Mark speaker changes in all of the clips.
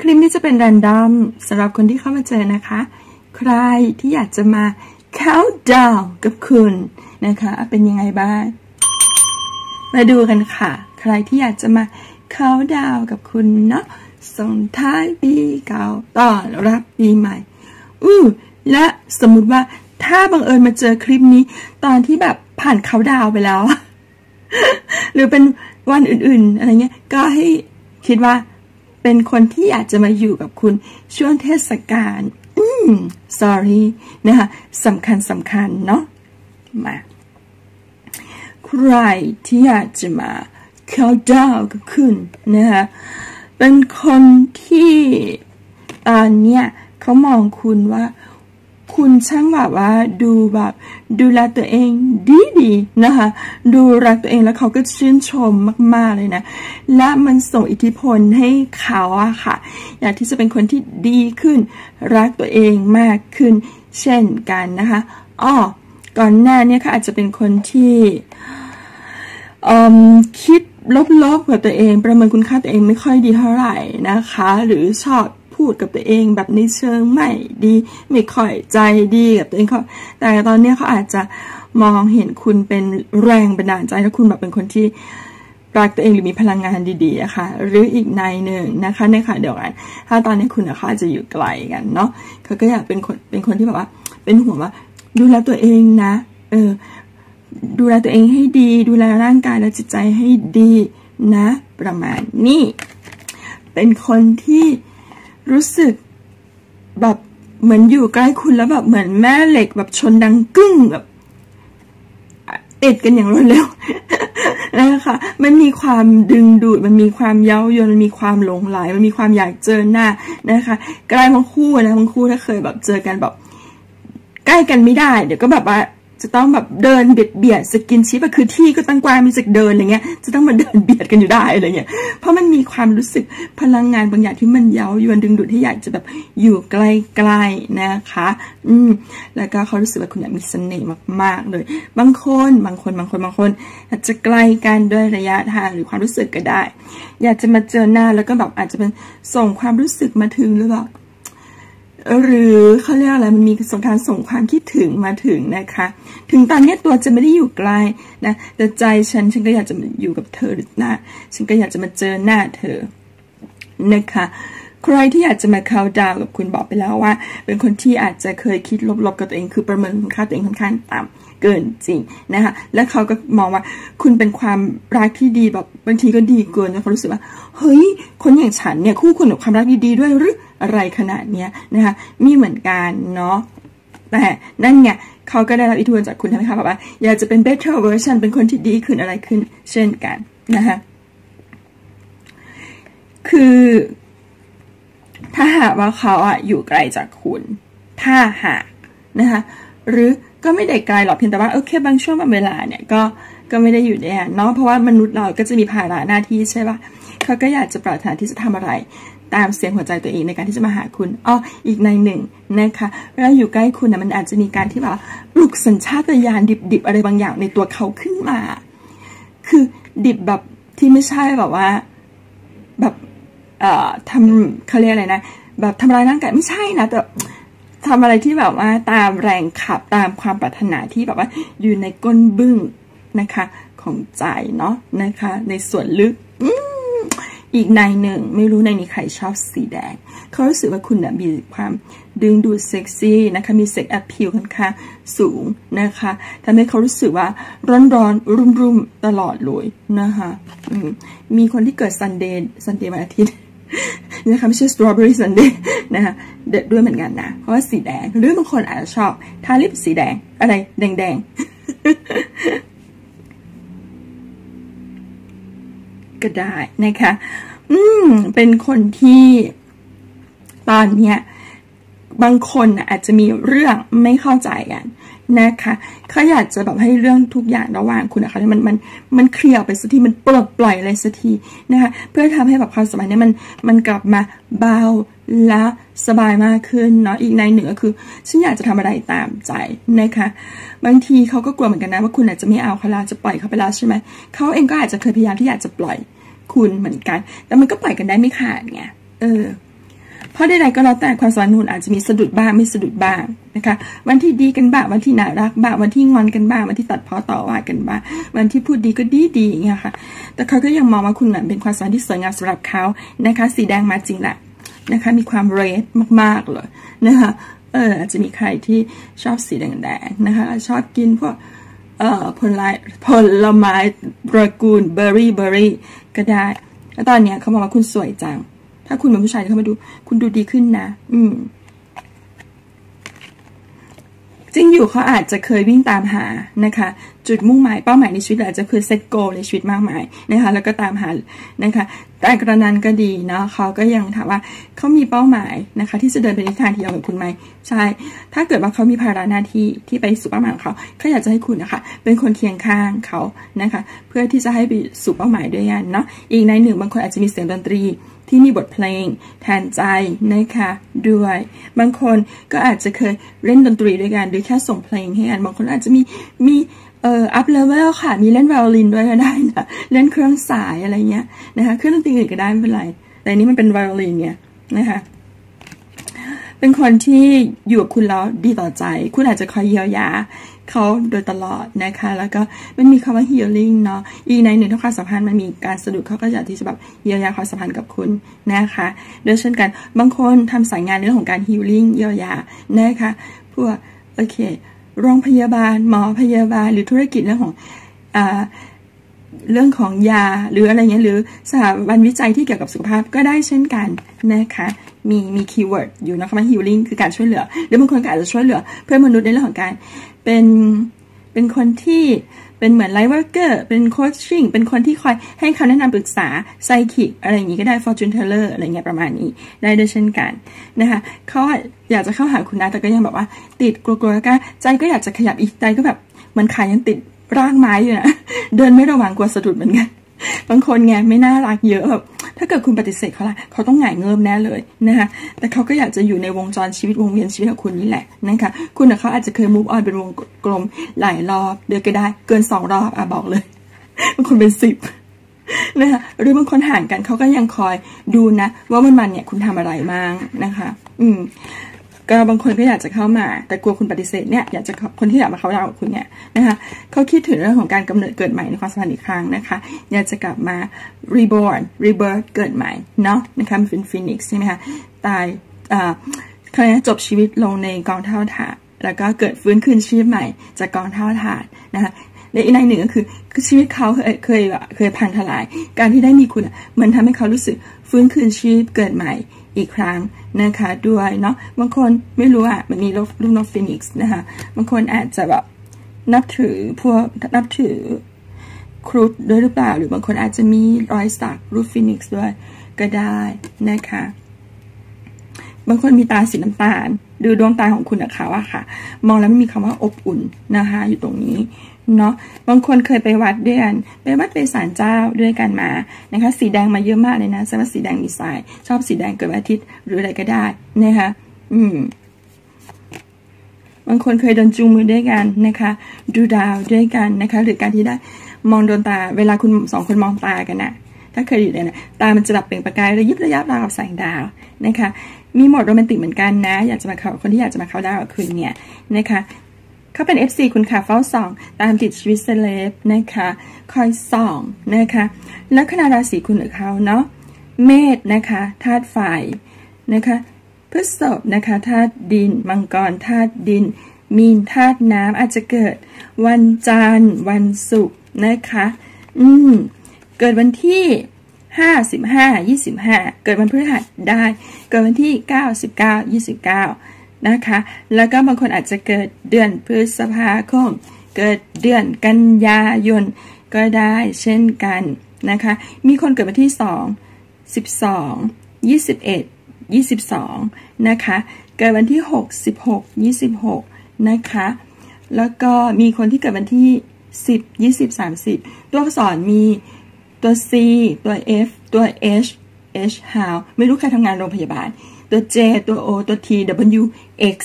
Speaker 1: คลิปนี้จะเป็นแรนดอมสำหรับคนที่เข้ามาเจอนะคะ ใครที่อยากจะมา count down กับคุณนะคะ เป็นยังไงบ้าง มาดูกันค่ะ ใครที่อยากจะมา count down กับคุณเนาะส่งท้ายปีเก่าต้อนรับปีใหม่ อู้และสมมุติว่าถ้าบังเอิญมาเจอคลิปนี้ ตอนที่แบบผ่านเขาดาวไปแล้ว หรือเป็นวันอื่นๆ อะไรเงี้ย ก็ให้คิดว่า เป็นคนที่อยากจะมาอยู่กับคุณช่วงเทศกาลอืม sorry นะคะสำคัญสำคัญเนาะมาใครที่อยากจะมาเขาดาวกับคุณนะคะเป็นคนที่ตอนเนี้ยเขามองคุณว่า คุณช่างแบบว่าดูแบบดูแลตัวเองดีดีนะคะ ดูรักตัวเองแล้วเขาก็ชื่นชมมาก ๆ เลยนะ และมันส่งอิทธิพลให้เขาอะค่ะ อยากที่จะเป็นคนที่ดีขึ้น รักตัวเองมากขึ้นเช่นกันนะคะอ้อก่อนหน้านี้ค่ะอาจจะเป็นคนที่คิดลบๆกับตัวเอง ประเมินคุณค่าตัวเองไม่ค่อยดีเท่าไหร่นะคะ หรือชอบ ดกับตัวเองแบบในเชิงไม่ดี ไม่ค่อยใจดีกับตัวเองเขาแต่ตอนนี้เขาอาจจะมองเห็นคุณเป็นแรงบันดาลใจถ้าคุณแบบเป็นคนที่รักตัวเองหรือมีพลังงานดีๆอะคะ่ะหรืออีกในหนึ่งนะคะในค่ะเดียวกันถ้าตอนนี้คุณเขาอาจจะอยู่ไกลกันเนาะเขาก็อยากเป็นคนเป็นคนที่แบบว่า เป็นห่วงว่า ดูแลตัวเองนะ เออ ดูแลตัวเองให้ดี ดูแลร่างกายและจิตใจให้ดีนะ ประมาณนี้ เป็นคนที่ รู้สึกแบบเหมือนอยู่ใกล้คุณแล้วแบบเหมือนแม่เหล็กแบบชนดังกึ้งแบบติดกันอย่างรวดเร็วนะคะ มันมีความดึงดูด มันมีความเย้ายวนมันมีความหลงไหล มันมีความอยากเจอหน้านะคะ ใกล้บางคู่นะบางคู่ถ้าเคยแบบเจอกันแบบ ใกล้กันไม่ได้ เดี๋ยวก็แบบว่า จะต้องแบบเดินเบียดเบียดสกินชิปอะคือที่ก็ตั้งกว้างมีสึกเดินอะไรเงี้ย จะต้องมาเดินเบียดกันอยู่ได้อะไรเงี้ย เพราะมันมีความรู้สึกพลังงานบางอย่างที่มันเย้ายวนดึงดูดให้อยากจะแบบอยู่ใกล้ๆนะคะ อืม แล้วก็เขารู้สึกว่าคุณมีเสน่ห์มากๆเลย บางคนบางคนบางคนบางคน อาจจะใกลกันด้วยระยะทางหรือความรู้สึกก็ได้ อยากจะมาเจอหน้าแล้วก็แบบอาจจะเป็นส่งความรู้สึกมาถึงหรือเปล่า หรือเขาเรียกอะไรมันมีสงการส่งความคิดถึงมาถึงนะคะ ถึงตอนนี้ตัวจะไม่ได้อยู่ไกลนะแต่ใจฉันฉันก็อยากจะอยู่กับเธอหน้าฉันก็อยากจะมาเจอหน้าเธอนะคะใครที่อยากจะมาเข้าดาวกับคุณบอกไปแล้วว่า เป็นคนที่อาจจะเคยคิดลบๆกับตัวเองคือประเมินคุณค่าตัวเองค่อนข้างต่ำเกินจริงนะคะและเขาก็มองว่าคุณเป็นความรักที่ดีแบบบางทีก็ดีเกินแล้วเขารู้สึกว่าเฮ้ยคนอย่างฉันเนี่ยคู่ควรกับความรักดีๆด้วยหรือ อะไรขนาดเนี้ยนะคะมีเหมือนกันเนาะแต่นั่นไงเขาก็ได้รับอิทธิพลจากคุณใช่ไหมคะแบบว่าอยากจะเป็น better version เป็นคนที่ดีขึ้นอะไรขึ้น เช่นกันนะคะคือถ้าหากว่าเขาอะอยู่ไกลจากคุณ ถ้าหากนะคะหรือก็ไม่ได้ไกลหรอกเพียงแต่ว่าโอเคบางช่วงบางเวลาเนี่ยก็ก็ไม่ได้อยู่เนี่ยเนาะเพราะว่ามนุษย์เราก็จะมีภาระหน้าที่ใช่ปะเขาก็อยากจะปรารถนาที่จะทำอะไร ตามเสียงหัวใจตัวเองในการที่จะมาหาคุณอ้ออีกในหนึ่งนะคะเวลาอยู่ใกล้คุณนะมันอาจจะมีการที่แบบปลุกสัญชาตญาณดิบๆอะไรบางอย่างในตัวเขาขึ้นมา คือดิบแบบที่ไม่ใช่แบบว่า แบบเอ่อทำเขาเรียกอะไรนะแบบทำลายร่างกายไม่ใช่นะแต่ทำอะไรที่แบบว่าตามแรงขับตามความปรารถนาที่แบบว่าอยู่ในก้นบึ้งนะคะ ของใจเนาะนะคะ ในส่วนลึกอี อีกในหนึ่งไม่รู้ในนี้ใครชอบสีแดง เขารู้สึกว่าคุณนะมีความดึงดูดเซ็กซี่นะคะ มีเซ็กแอพพิลค่อนข้างสูงนะคะทำให้เขารู้สึกว่าร้อนร้อนรุ่มรุ่มตลอดเลยนะคะมีคนที่เกิดซันเดย์ซันเดย์วันอาทิตย์นะคะไม่ใช่สตรอเบอรี่ซันเดย์นะคะเด็ดด้วยเหมือนกันนะ เพราะว่าสีแดง หรือบางคนอาจจะชอบทาลิปสีแดงอะไรแดงๆ ก็ได้นะคะ อืม เป็นคนที่ตอนเนี้ยบางคนอาจจะมีเรื่องไม่เข้าใจกัน นะคะเขาอยากจะแบบให้เรื่องทุกอย่างระหว่างคุณนะคะมันมันมันเคลียร์ไปสักทีมันปลดปล่อยอะไรสักทีนะคะเพื่อทำให้แบบความสบายนี้มันมันกลับมาเบาและสบายมากขึ้นเนาะอีกในหนึ่งก็คือฉันอยากจะทำอะไรตามใจนะคะบางทีเขาก็กลัวเหมือนกันนะว่าคุณอาจจะไม่เอาเขาแล้วจะปล่อยเขาไปแล้วใช่ไหมเขาเองก็อาจจะเคยพยายามที่อยากจะปล่อยคุณเหมือนกัน แต่มันก็ปล่อยกันได้ไม่ขาดไงเออ เพราะใดๆก็แล้วแต่ความสัมพันธ์คุณอาจจะมีสะดุดบ้างไม่สะดุดบ้างนะคะ วันที่ดีกันบ้างวันที่น่ารักบ้างวันที่งอนกันบ้างวันที่ตัดพ้อต่อว่ากันบ้างวันที่พูดดีก็ดีดีอย่างเงี้ยค่ะ แต่เขาก็ยังมองว่าคุณเป็นความสัมพันธ์ที่สวยงามสำหรับเขานะคะ สีแดงมาจริงแหละนะคะ มีความเรดมากๆเลยนะคะเอออาจจะมีใครที่ชอบสีแดงๆนะคะ ชอบกินพวกเอ่อผลไม้ผลไม้ตระกูลเบอร์รี่เบอร์รี่ก็ได้แล้วตอนเนี้ยเขาบอกว่าคุณสวยจัง ถ้าคุณเป็นผู้ชายเข้ามาดู คุณดูดีขึ้นนะ อืมจริงอยู่เขาอาจจะเคยวิ่งตามหานะคะ จุดมุ่งหมายเป้าหมายในชีวิตอาจจะคือเซตโกในชีวิตมากมายนะคะ แล้วก็ตามหานะคะแต่กระนั้นก็ดีเนาะเขาก็ยังถามว่าเขามีเป้าหมายนะคะ ที่จะเดินไปในทางที่เดียวกับคุณไหมใช่ ถ้าเกิดว่าเขามีภาระหน้าที่ที่ไปสู่เป้าหมายของเขาเขาอยากจะให้คุณนะคะเป็นคนเคียงข้างเขานะคะ เพื่อที่จะให้ไปสู่เป้าหมายด้วยกันเนาะอีกในหนึ่งบางคนอาจจะมีเสียงดนตรีที่มีบทเพลง แทนใจนะคะด้วย บางคนก็อาจจะเคยเล่นดนตรีด้วยกันหรือแค่ส่งเพลงให้กันบางคนอาจจะมีมี เอ่ออัพเลเวลค่ะ มีเล่นไวโอลินด้วยก็ได้นะเล่นเครื่องสายอะไรเงี้ยนะคะเครื่องดนตรีอื่นก็ได้ไม่เป็นไร แต่นี้มันเป็นไวโอลินเนี่ยนะคะเป็นคนที่อยู่กับคุณแล้วดีต่อใจ คุณอาจจะคอยเยียวยาเขาโดยตลอดนะคะ แล้วก็มันมีคำว่า healing เนาะอีในหนึ่งถ้าความสัมพันธ์มันมีการสะดุดเขาก็อยากที่จะแบบเยียวยาความสัมพันธ์กับคุณนะคะโดยเช่นกันบางคนทำสายงานในเรื่องของการ healing เยียวยานะคะพวกโอเค โรงพยาบาล หมอพยาบาล หรือธุรกิจเรื่องของอเรื่องของยาหรืออะไรเงี้ยหรือสถาบันวิจัยที่เกี่ยวกับสุขภาพก็ได้เช่นกันนะคะมีมีคีย์เวิร์ดอยู่นะคะว่า healing คือการช่วยเหลือ หรือบางคนก็อาจจะช่วยเหลือ เพื่อนมนุษย์ในเรื่องของการเป็น เป็นคนที่เป็นเหมือนไลฟ์เวอร์กเกอร์เป็นโคชชิ่งเป็นคนที่คอยให้คำแนะนำปรึกษาไซคิกอะไรอย่างนี้ก็ได้ฟอร์จูนเทเลอร์อะไรเงี้ยประมาณนี้ได้ด้วยเช่นกันนะคะเขาอยากจะเข้าหาคุณนะแต่ก็ยังแบบว่า ติดกลัวๆก็ใจก็อยากจะขยับอีกใจก็แบบมันขายังติดรากไม้อยู่นะเดินไม่ระวังกลัวสะดุดเหมือนกันบางคนไงไม่น่ารักเยอะแบบ ถ้าเกิดคุณปฏิเสธเขาละเขาต้องหงายเงิบแน่เลยนะคะแต่เขาก็อยากจะอยู่ในวงจรชีวิตวงเวียนชีวิตของคุณนี่แหละนะคะคุณกับเขาอาจจะเคยมูฟออนเป็นวงกลมหลายรอบเดือนก็ได้เกินสองรอบอะบอกเลยบางคนเป็นสิบนะคะหรือบางคนห่างกันเขาก็ยังคอยดูนะ ว่ามันมันเนี่ยคุณทำอะไรมั่งนะคะ อืม ก็บางคนก็อยากจะเข้ามา แต่กลัวคุณปฏิเสธเนี่ยอยากจะคนที่อยากมาเข้าดาวกับคุณเนี่ยนะคะเขาคิดถึงเรื่องของการกำเนิดเกิดใหม่ในความสัมพันธ์อีกครั้งนะคะ อยากจะกลับมา reborn rebirth เกิดใหม่เนาะนะคะมันเป็นฟินิกซ์ใช่ไหมคะตายอ่าเขาเรียกจบชีวิตลงในกองเท่าถานแล้วก็เกิดฟื้นคืนชีวิตใหม่จากกองเท่าถานนะคะและอีกในหนึ่งก็คือชีวิตเขาเคยเคยแบบเคยพังทลาย การที่ได้มีคุณมันทำให้เขารู้สึกฟื้นคืนชีวิตเกิดใหม่ อีกครั้งนะคะด้วยเนาะบางคนไม่รู้อะมันมีลูกนกฟินิกส์นะคะบางคนอาจจะแบบนับถือพวกนับถือครุฑด้วยหรือเปล่า หรือบางคนอาจจะมีรอยสักรูปฟินิกส์ด้วยก็ได้นะคะ บางคนมีตาสีน้ำตาล ดูดวงตาของคุณนะคะว่าค่ะ มองแล้วไม่มีคำว่าอบอุ่นนะคะ อยู่ตรงนี้เนาะบางคนเคยไปวัดด้วยกันไปวัดไปศาลเจ้าด้วยกันมานะคะ สีแดงมาเยอะมากเลยนะสำหรับสีแดงมีสาย ชอบสีแดงเกิดวันอาทิตย์หรืออะไรก็ได้นะคะอืมบางคนเคยโดนจูงมือด้วยกันนะคะ ดูดาวด้วยกันนะคะ หรือการที่ได้มองดวงตา เวลาคุณสองคนมองตากันนะ ถ้าเคยอยู่เนี่ยนะตามันจะแบบเปล่งประกายระยิบระยับราวกับแสงดาวนะคะ มีโหมดโรแมนติกเหมือนกันนะ อยากจะมาเขาคนที่อยากจะมาเขาดาวกับคุณเนี่ยนะคะเขาเป็น FC คุณค่ะเฝ้าส่อง ตามติดชีวิตเซเลบนะคะ คอยส่องนะคะ ลัคนาราศีคุณหรือเขาเนาะเมษนะคะธาตุไฟนะคะพฤษภนะคะธาตุดิน มังกรธาตุดิน มีนธาตุน้ำอาจจะเกิด วันจันทร์วันศุกร์นะคะ อืม เกิดวันที่ห้าสิบห้ายี่สิบห้าเกิดวันพฤหัสได้ เกิดวันที่เก้าสิบเก้ายี่สิบเก้านะคะ แล้วก็บางคนอาจจะเกิดเดือนพฤษภาคม เกิดเดือนกันยายนก็ได้เช่นกันนะคะ มีคนเกิดวันที่สองสิบสองยี่สิบเอ็ดยี่สิบสองนะคะ เกิดวันที่หกสิบหกยี่สิบหกนะคะ แล้วก็มีคนที่เกิดวันที่สิบยี่สิบสามสิบตัวอักษรมี ตัว C ตัว F ตัว H H how ไม่รู้ใครทำงานโรงพยาบาล ตัว J ตัว O ตัว T W X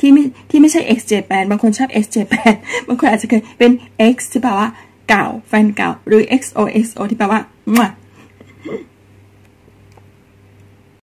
Speaker 1: ที่ไม่ที่ไม่ใช่ X J8 บางคนชอบ X J8 บางคนอาจจะเคยเป็น X ที่แปลว่าเก่าแฟนเก่า หรือ XO XO ที่แปลว่า